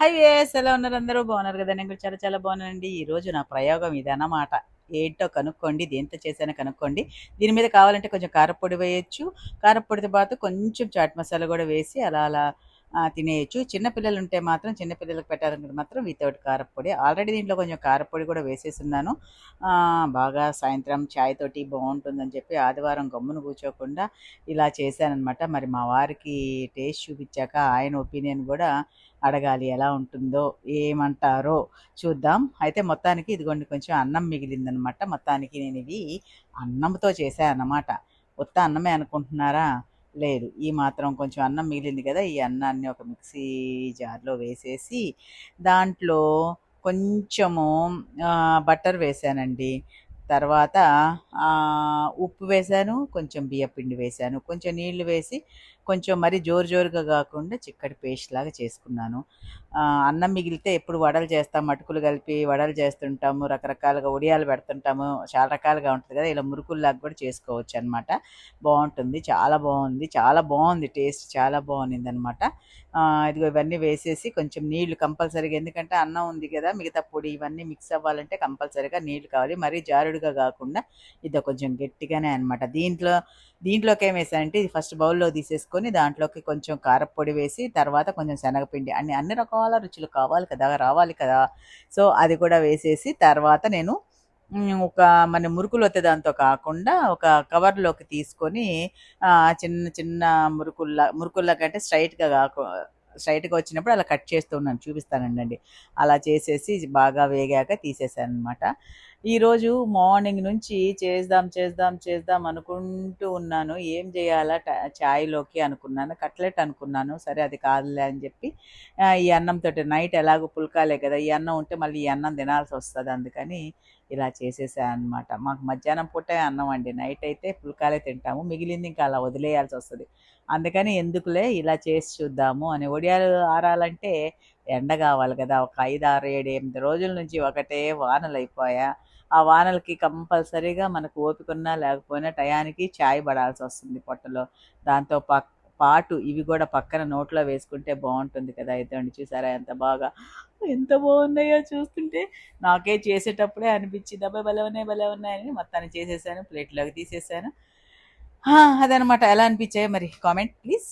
High వేస్ ఎలా ఉన్నారు అందరూ? బాగున్నారు కదా? నేను చాలా చాలా బాగున్నానండి. ఈ రోజు నా ప్రయోగం ఇది అన్నమాట ఏంటో కనుక్కోండి దేంతో చేశానో కనుక్కోండి. దీని మీద కావాలంటే కొంచెం కారపొడి వేయచ్చు. కారపొడితో పాటు కొంచెం చాట్ మసాలా కూడా వేసి అలా అలా తినేయచ్చు. చిన్నపిల్లలు ఉంటే మాత్రం చిన్నపిల్లలకు పెట్టాలనుకుంటే మాత్రం వితౌట్ కారపొడి. ఆల్రెడీ దీంట్లో కొంచెం కారపొడి కూడా వేసేస్తున్నాను బాగా సాయంత్రం చాయ్ తోటి బాగుంటుందని చెప్పి ఆదివారం గమ్మును కూర్చోకుండా ఇలా చేశానమాట మరి మా వారికి టేస్ట్ చూపించాక ఆయన ఒపీనియన్ కూడా అడగాలి ఎలా ఉంటుందో ఏమంటారో చూద్దాం. అయితే మొత్తానికి ఇదిగోండి కొంచెం అన్నం మిగిలిందనమాట మొత్తానికి నేను ఇది అన్నంతో చేశాను అన్నమాట ఉత్త అన్నమే అనుకుంటున్నారా? లేదు. ఈ మాత్రం కొంచెం అన్నం మిగిలింది కదా ఈ అన్నాన్ని ఒక మిక్సీ జార్లో వేసేసి దాంట్లో కొంచెము బటర్ వేసానండి. తర్వాత ఉప్పు వేసాను కొంచెం బియ్యపిండి వేసాను. కొంచెం నీళ్ళు వేసి కొంచెం మరి జోరు జోరుగా కాకుండా చిక్కటి పేస్ట్ లాగా చేసుకున్నాను. అన్నం మిగిలితే ఎప్పుడు వడలు చేస్తాం మటుకులు కలిపి వడలు చేస్తుంటాము రకరకాలుగా ఉడియాలు పెడుతుంటాము చాలా రకాలుగా ఉంటుంది కదా ఇలా మురుకుల్లాగా కూడా చేసుకోవచ్చు అనమాట బాగుంటుంది చాలా బాగుంది చాలా బాగుంది టేస్ట్ చాలా బాగుంది అనమాట ఇదిగో ఇవన్నీ వేసేసి కొంచెం నీళ్ళు కంపల్సరీగా ఎందుకంటే అన్నం ఉంది కదా మిగతా పొడి ఇవన్నీ మిక్స్ అవ్వాలంటే కంపల్సరీగా నీళ్ళు కావాలి. మరీ జారుడుగా కాకుండా ఇది కొంచెం గట్టిగానే అనమాట దీంట్లో దీంట్లోకి ఏం వేసానంటే ఇది ఫస్ట్ బౌల్లో తీసేసుకొని దాంట్లోకి కొంచెం కారపొడి వేసి తర్వాత కొంచెం శనగపిండి అన్ని అన్ని రకాల రుచులు కావాలి కదా రావాలి కదా. సో అది కూడా వేసేసి తర్వాత నేను ఒక మన మురుకులు వస్తే దాంతో కాకుండా ఒక కవర్లోకి తీసుకొని చిన్న చిన్న మురుకుల్లా మురుకుల్లా కంటే స్ట్రైట్గా కాకు స్ట్రైట్గా వచ్చినప్పుడు అలా కట్ చేస్తూ ఉన్నాను చూపిస్తానండి. అలా చేసేసి బాగా వేగాక తీసేసాను అనమాట ఈరోజు మార్నింగ్ నుంచి చేద్దాం చేద్దాం చేద్దాం అనుకుంటూ ఉన్నాను. ఏం చేయాలా? ఛాయ్లోకి చాయ్లోకి అనుకున్నాను కట్లెట్ అనుకున్నాను. సరే అది కాదులే అని చెప్పి ఈ అన్నంతో నైట్ ఎలాగో పుల్కాలే కదా ఈ అన్నం ఉంటే మళ్ళీ ఈ అన్నం తినాల్సి వస్తుంది అందుకని ఇలా చేసేసాను అనమాట మాకు మధ్యాహ్నం పూటే అన్నం అండి. నైట్ అయితే పుల్కాలే తింటాము మిగిలింది ఇంకా అలా వదిలేయాల్సి వస్తుంది. అందుకని ఎందుకులే ఇలా చేసి చూద్దాము అని ఒడియాలు ఆరాలంటే ఎండ కావాలి కదా ఒక ఐదు ఆరు ఏడు ఎనిమిది రోజుల నుంచి ఒకటే వానలు అయిపోయా ఆ వానలకి కంపల్సరీగా మనకు ఓపికన్నా లేకపోయినా టయానికి చాయ్ పడాల్సి వస్తుంది పొట్టలో. దాంతో పక్ పాటు ఇవి కూడా పక్కన నోట్లో వేసుకుంటే బాగుంటుంది కదా ఇదండి చూసారా ఎంత బాగా. ఎంత బాగున్నాయో చూస్తుంటే నాకే చేసేటప్పుడే అనిపించింది. అబ్బాయి భలే ఉన్నాయి భలే ఉన్నాయని మొత్తాన్ని చేసేసాను ప్లేట్లోకి తీసేసాను. అదనమాట. ఎలా అనిపించాయో మరి కామెంట్ ప్లీజ్.